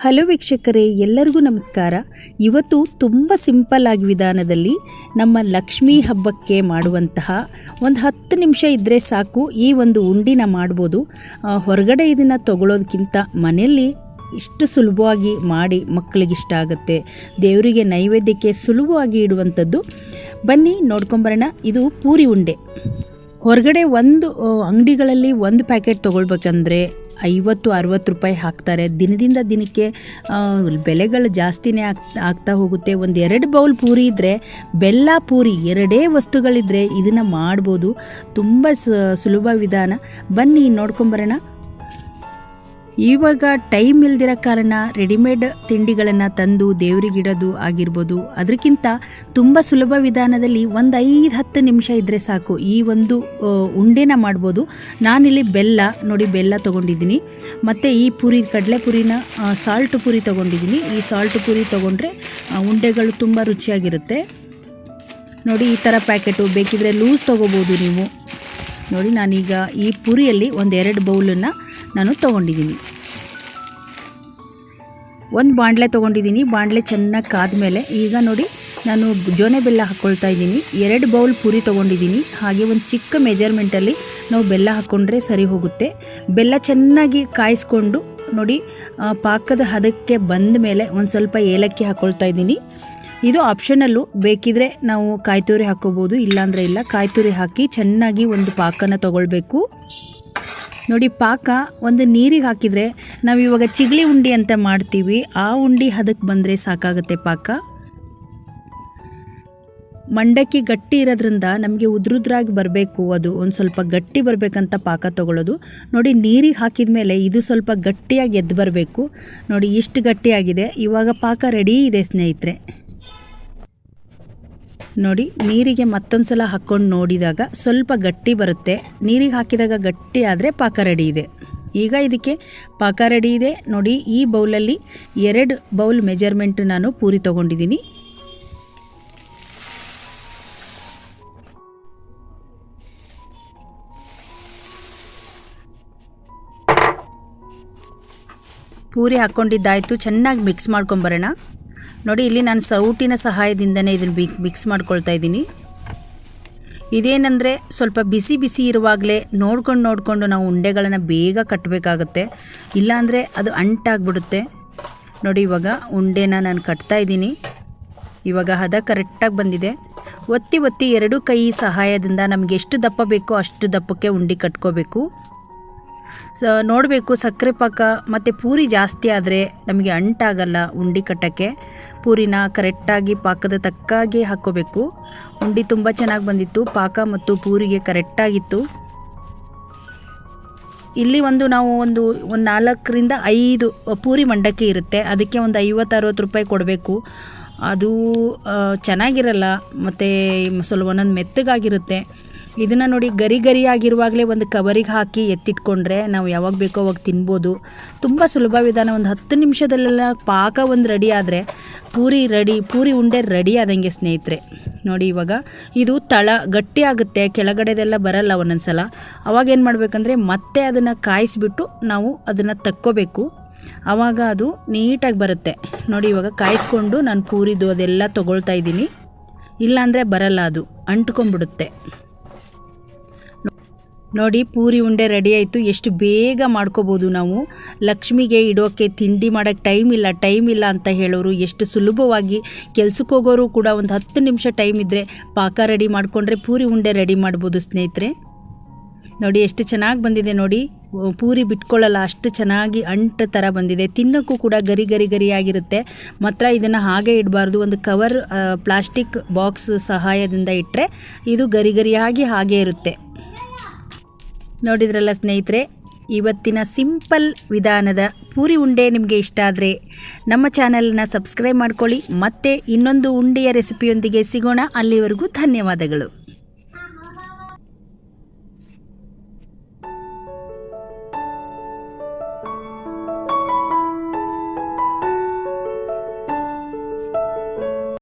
Hello ವೀಕ್ಷಕರೇ, ಎಲ್ಲರಿಗೂ ನಮಸ್ಕಾರ. ಇವತ್ತು ತುಂಬ ಸಿಂಪಲ್ ಆಗಿ ವಿಧಾನದಲ್ಲಿ ನಮ್ಮ ಲಕ್ಷ್ಮೀ ಹಬ್ಬಕ್ಕೆ ಮಾಡುವಂತಹ ಒಂದು ಹತ್ತು ನಿಮಿಷ ಇದ್ದರೆ ಸಾಕು, ಈ ಒಂದು ಉಂಡಿನ ಮಾಡ್ಬೋದು. ಹೊರಗಡೆ ಇದನ್ನು ತಗೊಳ್ಳೋದಕ್ಕಿಂತ ಮನೆಯಲ್ಲಿ ಇಷ್ಟು ಸುಲಭವಾಗಿ ಮಾಡಿ ಮಕ್ಕಳಿಗೆ ಇಷ್ಟ ಆಗುತ್ತೆ. ದೇವರಿಗೆ ನೈವೇದ್ಯಕ್ಕೆ ಸುಲಭವಾಗಿ ಇಡುವಂಥದ್ದು. ಬನ್ನಿ, ನೋಡ್ಕೊಂಬರೋಣ. ಇದು ಪೂರಿ ಉಂಡೆ. ಹೊರಗಡೆ ಒಂದು ಅಂಗಡಿಗಳಲ್ಲಿ ಒಂದು ಪ್ಯಾಕೆಟ್ ತೊಗೊಳ್ಬೇಕಂದ್ರೆ ಐವತ್ತು, ಅರವತ್ತು ರೂಪಾಯಿ ಹಾಕ್ತಾರೆ. ದಿನದಿಂದ ದಿನಕ್ಕೆ ಬೆಲೆಗಳು ಜಾಸ್ತಿನೇ ಆಗ್ತಾ ಆಗ್ತಾ ಹೋಗುತ್ತೆ. ಒಂದು ಎರಡು ಬೌಲ್ ಪೂರಿ ಇದ್ದರೆ ಬೆಲ್ಲ ಪೂರಿ ಎರಡೇ ವಸ್ತುಗಳಿದ್ದರೆ ಇದನ್ನು ಮಾಡ್ಬೋದು. ತುಂಬ ಸುಲಭ ವಿಧಾನ. ಬನ್ನಿ ನೋಡ್ಕೊಂಬರೋಣ. ಇವಾಗ ಟೈಮ್ ಇಲ್ದಿರೋ ಕಾರಣ ರೆಡಿಮೇಡ್ ತಿಂಡಿಗಳನ್ನು ತಂದು ದೇವರಿಗಿಡೋದು ಆಗಿರ್ಬೋದು. ಅದಕ್ಕಿಂತ ತುಂಬ ಸುಲಭ ವಿಧಾನದಲ್ಲಿ ಒಂದು ಐದು ಹತ್ತು ನಿಮಿಷ ಇದ್ದರೆ ಸಾಕು. ಈ ಒಂದು ಉಂಡೆನ ಮಾಡ್ಬೋದು. ನಾನಿಲ್ಲಿ ಬೆಲ್ಲ, ನೋಡಿ ಬೆಲ್ಲ ತೊಗೊಂಡಿದ್ದೀನಿ. ಮತ್ತು ಈ ಪುರಿ, ಕಡಲೆ ಪುರಿನ ಸಾಲ್ಟ್ ಪುರಿ ತೊಗೊಂಡಿದ್ದೀನಿ. ಈ ಸಾಲ್ಟ್ ಪುರಿ ತೊಗೊಂಡ್ರೆ ಉಂಡೆಗಳು ತುಂಬ ರುಚಿಯಾಗಿರುತ್ತೆ. ನೋಡಿ, ಈ ಥರ ಪ್ಯಾಕೆಟು ಬೇಕಿದ್ರೆ ಲೂಸ್ ತೊಗೋಬೋದು ನೀವು. ನೋಡಿ, ನಾನೀಗ ಈ ಪುರಿಯಲ್ಲಿ ಒಂದೆರಡು ಬೌಲನ್ನು ನಾನು ತೊಗೊಂಡಿದ್ದೀನಿ. ಒಂದು ಬಾಣಲೆ ತೊಗೊಂಡಿದ್ದೀನಿ ಬಾಣಲೆ ಚೆನ್ನಾಗಿ ಕಾದ್ಮೇಲೆ ಈಗ ನೋಡಿ ನಾನು ಜೋನೆ ಬೆಲ್ಲ ಹಾಕ್ಕೊಳ್ತಾ ಇದ್ದೀನಿ. ಎರಡು ಬೌಲ್ ಪುರಿ ತೊಗೊಂಡಿದ್ದೀನಿ ಹಾಗೆ ಒಂದು ಚಿಕ್ಕ ಮೆಜರ್ಮೆಂಟಲ್ಲಿ ನಾವು ಬೆಲ್ಲ ಹಾಕ್ಕೊಂಡ್ರೆ ಸರಿ ಹೋಗುತ್ತೆ. ಬೆಲ್ಲ ಚೆನ್ನಾಗಿ ಕಾಯಿಸ್ಕೊಂಡು ನೋಡಿ ಪಾಕದ ಹದಕ್ಕೆ ಬಂದ ಮೇಲೆ ಒಂದು ಸ್ವಲ್ಪ ಏಲಕ್ಕಿ ಹಾಕ್ಕೊಳ್ತಾ ಇದ್ದೀನಿ. ಇದು ಆಪ್ಷನಲ್ಲು ಬೇಕಿದ್ರೆ ನಾವು ಕಾಯ್ತುರಿ ಹಾಕ್ಕೋಬೋದು ಇಲ್ಲಾಂದರೆ ಇಲ್ಲ. ಕಾಯ್ತುರಿ ಹಾಕಿ ಚೆನ್ನಾಗಿ ಒಂದು ಪಾಕನ ತಗೊಳ್ಬೇಕು. ನೋಡಿ, ಪಾಕ ಒಂದು ನೀರಿಗೆ ಹಾಕಿದರೆ ನಾವು ಇವಾಗ ಚಿಗಳಿ ಉಂಡಿ ಅಂತ ಮಾಡ್ತೀವಿ. ಆ ಉಂಡಿ ಹದಕ್ಕೆ ಬಂದರೆ ಸಾಕಾಗುತ್ತೆ ಪಾಕ. ಮಂಡಕ್ಕಿ ಗಟ್ಟಿ ಇರೋದ್ರಿಂದ ನಮಗೆ ಉದ್ರುದ್ರಾಗಿ ಬರಬೇಕು. ಅದು ಒಂದು ಸ್ವಲ್ಪ ಗಟ್ಟಿ ಬರಬೇಕಂತ ಪಾಕ ತಗೊಳ್ಳೋದು ನೋಡಿ, ನೀರಿಗೆ ಹಾಕಿದ ಮೇಲೆ ಇದು ಸ್ವಲ್ಪ ಗಟ್ಟಿಯಾಗಿ ಎದ್ದು ಬರಬೇಕು. ನೋಡಿ, ಇಷ್ಟು ಗಟ್ಟಿಯಾಗಿದೆ. ಇವಾಗ ಪಾಕ ರೆಡಿ ಇದೆ ಸ್ನೇಹಿತರೆ. ನೋಡಿ, ನೀರಿಗೆ ಮತ್ತೊಂದು ಸಲ ಹಾಕ್ಕೊಂಡು ನೋಡಿದಾಗ ಸ್ವಲ್ಪ ಗಟ್ಟಿ ಬರುತ್ತೆ. ನೀರಿಗೆ ಹಾಕಿದಾಗ ಗಟ್ಟಿ ಆದರೆ ಪಾಕ ರೆಡಿ ಇದೆ. ಈಗ ಇದಕ್ಕೆ ಪಾಕ ರೆಡಿ ಇದೆ. ನೋಡಿ, ಈ ಬೌಲಲ್ಲಿ ಎರಡು ಬೌಲ್ ಮೆಜರ್ಮೆಂಟ್ ನಾನು ಪೂರಿ ತೊಗೊಂಡಿದ್ದೀನಿ. ಪೂರಿ ಹಾಕ್ಕೊಂಡಿದ್ದಾಯಿತು. ಚೆನ್ನಾಗಿ ಮಿಕ್ಸ್ ಮಾಡ್ಕೊಂಬರೋಣ ನೋಡಿ, ಇಲ್ಲಿ ನಾನು ಸೌಟಿನ ಸಹಾಯದಿಂದನೇ ಇದನ್ನು ಬಿ ಮಿಕ್ಸ್ ಮಾಡ್ಕೊಳ್ತಾ ಇದ್ದೀನಿ. ಇದೇನೆಂದರೆ ಸ್ವಲ್ಪ ಬಿಸಿ ಬಿಸಿ ಇರುವಾಗಲೇ ನೋಡ್ಕೊಂಡು ನೋಡಿಕೊಂಡು ನಾವು ಉಂಡೆಗಳನ್ನು ಬೇಗ ಕಟ್ಟಬೇಕಾಗತ್ತೆ ಇಲ್ಲಾಂದರೆ ಅದು ಅಂಟಾಗ್ಬಿಡುತ್ತೆ. ನೋಡಿ ಇವಾಗ ಉಂಡೆನ ನಾನು ಕಟ್ತಾ ಇದ್ದೀನಿ. ಇವಾಗ ಹದ ಕರೆಕ್ಟಾಗಿ ಬಂದಿದೆ. ಒತ್ತಿ ಒತ್ತಿ ಎರಡೂ ಕೈ ಸಹಾಯದಿಂದ ನಮಗೆ ಎಷ್ಟು ದಪ್ಪ ಬೇಕೋ ಅಷ್ಟು ದಪ್ಪಕ್ಕೆ ಉಂಡೆ ಕಟ್ಕೋಬೇಕು. ಸ ನೋಡಬೇಕು, ಸಕ್ಕರೆ ಪಾಕ, ಮತ್ತು ಪೂರಿ ಜಾಸ್ತಿ ಆದರೆ ನಮಗೆ ಅಂಟಾಗಲ್ಲ ಉಂಡಿ ಕಟ್ಟೋಕ್ಕೆ. ಪೂರಿನ ಕರೆಕ್ಟಾಗಿ ಪಾಕದ ತಕ್ಕಾಗಿ ಹಾಕ್ಕೋಬೇಕು. ಉಂಡಿ ತುಂಬ ಚೆನ್ನಾಗಿ ಬಂದಿತ್ತು, ಪಾಕ ಮತ್ತು ಪೂರಿಗೆ ಕರೆಕ್ಟಾಗಿತ್ತು. ಇಲ್ಲಿ ಒಂದು ನಾವು ಒಂದು ಒಂದು ನಾಲ್ಕರಿಂದ ಐದು ಪೂರಿ ಮಂಡಕ್ಕಿ ಇರುತ್ತೆ. ಅದಕ್ಕೆ ಒಂದು ಐವತ್ತು ಅರವತ್ತು ರೂಪಾಯಿ ಕೊಡಬೇಕು. ಅದು ಚೆನ್ನಾಗಿರಲ್ಲ, ಮತ್ತು ಸ್ವಲ್ಪ ಒಂದೊಂದು ಮೆತ್ತಗಾಗಿರುತ್ತೆ. ಇದನ್ನು ನೋಡಿ ಗರಿ ಗರಿ ಆಗಿರುವಾಗಲೇ ಒಂದು ಕವರಿಗೆ ಹಾಕಿ ಎತ್ತಿಟ್ಕೊಂಡ್ರೆ ನಾವು ಯಾವಾಗ ಬೇಕೋ ಅವಾಗ ತಿನ್ಬೋದು. ತುಂಬ ಸುಲಭ ವಿಧಾನ. ಒಂದು ಹತ್ತು ನಿಮಿಷದಲ್ಲೆಲ್ಲ ಪಾಕ ಒಂದು ರೆಡಿ ಆದರೆ ಪೂರಿ ರೆಡಿ ಪೂರಿ ಉಂಡೆ ರೆಡಿ ಆದಂಗೆ ಸ್ನೇಹಿತರೆ. ನೋಡಿ ಇವಾಗ ಇದು ತಳ ಗಟ್ಟಿ ಆಗುತ್ತೆ, ಕೆಳಗಡೆದೆಲ್ಲ ಬರಲ್ಲ ಒಂದೊಂದು ಸಲ ಅವಾಗ ಏನು ಮಾಡಬೇಕಂದ್ರೆ ಮತ್ತೆ ಅದನ್ನು ಕಾಯಿಸಿಬಿಟ್ಟು ನಾವು ಅದನ್ನು ತಕ್ಕೋಬೇಕು. ಆವಾಗ ಅದು ನೀಟಾಗಿ ಬರುತ್ತೆ. ನೋಡಿ ಇವಾಗ ಕಾಯಿಸ್ಕೊಂಡು ನಾನು ಪೂರಿದು ಅದೆಲ್ಲ ತೊಗೊಳ್ತಾ ಇದ್ದೀನಿ. ಇಲ್ಲಾಂದರೆ ಬರಲ್ಲ ಅದು, ಅಂಟ್ಕೊಂಡ್ಬಿಡುತ್ತೆ. ನೋಡಿ, ಪೂರಿ ಉಂಡೆ ರೆಡಿ ಆಯಿತು. ಎಷ್ಟು ಬೇಗ ಮಾಡ್ಕೋಬೋದು ನಾವು. ಲಕ್ಷ್ಮಿಗೆ ಇಡೋಕ್ಕೆ ತಿಂಡಿ ಮಾಡೋಕ್ಕೆ ಟೈಮ್ ಇಲ್ಲ ಟೈಮ್ ಇಲ್ಲ ಅಂತ ಹೇಳೋರು. ಎಷ್ಟು ಸುಲಭವಾಗಿ ಕೆಲ್ಸಕ್ಕೆ ಹೋಗೋರು ಕೂಡ ಒಂದು ಹತ್ತು ನಿಮಿಷ ಟೈಮ್ ಇದ್ದರೆ ಪಾಕ ರೆಡಿ ಮಾಡಿಕೊಂಡ್ರೆ ಪೂರಿ ಉಂಡೆ ರೆಡಿ ಮಾಡ್ಬೋದು ಸ್ನೇಹಿತರೆ. ನೋಡಿ, ಎಷ್ಟು ಚೆನ್ನಾಗಿ ಬಂದಿದೆ ನೋಡಿ. ಪೂರಿ ಬಿಟ್ಕೊಳ್ಳಲ್ಲ, ಅಷ್ಟು ಚೆನ್ನಾಗಿ ಅಂಟು ಥರ ಬಂದಿದೆ. ತಿನ್ನೋಕ್ಕೂ ಕೂಡ ಗರಿ ಗರಿ ಗರಿಯಾಗಿರುತ್ತೆ. ಮಾತ್ರ ಇದನ್ನು ಹಾಗೆ ಇಡಬಾರ್ದು. ಒಂದು ಕವರ್ ಪ್ಲಾಸ್ಟಿಕ್ ಬಾಕ್ಸ್ ಸಹಾಯದಿಂದ ಇಟ್ಟರೆ ಇದು ಗರಿ ಗರಿಯಾಗಿ ಹಾಗೆ ಇರುತ್ತೆ. ನೋಡಿದ್ರಲ್ಲ ಸ್ನೇಹಿತರೆ, ಇವತ್ತಿನ ಸಿಂಪಲ್ ವಿಧಾನದ ಪೂರಿ ಉಂಡೆ ನಿಮಗೆ ಇಷ್ಟ ಆದರೆ ನಮ್ಮ ಚಾನಲ್ನ ಸಬ್ಸ್ಕ್ರೈಬ್ ಮಾಡ್ಕೊಳ್ಳಿ, ಮತ್ತೆ ಇನ್ನೊಂದು ಉಂಡೆಯ ರೆಸಿಪಿಯೊಂದಿಗೆ ಸಿಗೋಣ. ಅಲ್ಲಿವರೆಗೂ ಧನ್ಯವಾದಗಳು.